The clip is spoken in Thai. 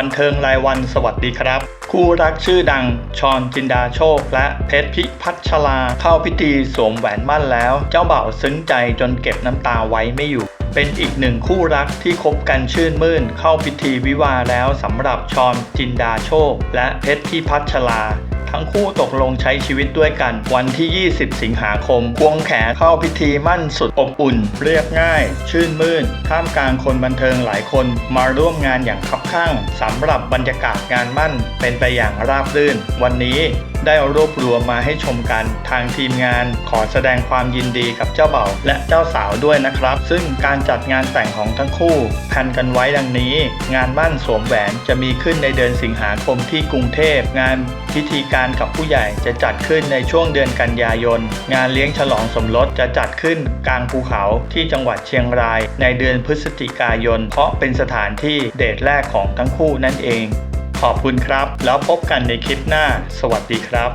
บันเทิงรายวันสวัสดีครับ คู่รักชื่อดังชอนจินดาโชค และเพชรพิพัชลาเข้าพิธีสวมแหวนมั่นแล้ว เจ้าบ่าวซึ้งใจจนเก็บน้ำตาไว้ไม่อยู่ เป็นอีกหนึ่งคู่รักที่คบกันชื่นมื่น เข้าพิธีวิวาแล้วสำหรับชอนจินดาโชค และเพชรพิพัชลา ทั้งคู่ตกลงใช้ชีวิตด้วยกัน วันที่ 20 สิงหาคม ควงแขนเข้าพิธีมั่นสุดอบอุ่น เรียบง่าย ชื่นมื่น ท่ามกลางคนบันเทิงหลายคนมาร่วมงานอย่างคับข้างสำหรับบรรยากาศงานมั่นเป็นไปอย่างราบรื่น วันนี้ ได้รวบรวมมาให้ชมกัน ทางทีมงานขอแสดงความยินดีกับเจ้าเบ่าและเจ้าสาวด้วยนะครับ ซึ่งการจัดงานแต่งของทั้งคู่แผนกันไว้ดังนี้ งานมั่นสวมแหวนจะมีขึ้นในเดือนสิงหาคมที่กรุงเทพงานพิธีการกับผู้ใหญ่จะจัดขึ้นในช่วงเดือนกันยายน งานเลี้ยงฉลองสมรสจะจัดขึ้นกลางภูเขาที่จังหวัดเชียงราย ในเดือนพฤศจิกายน เพราะเป็นสถานที่เดทแรกของทั้งคู่นั่นเอง ขอบคุณครับ แล้วพบกันในคลิปหน้า สวัสดีครับ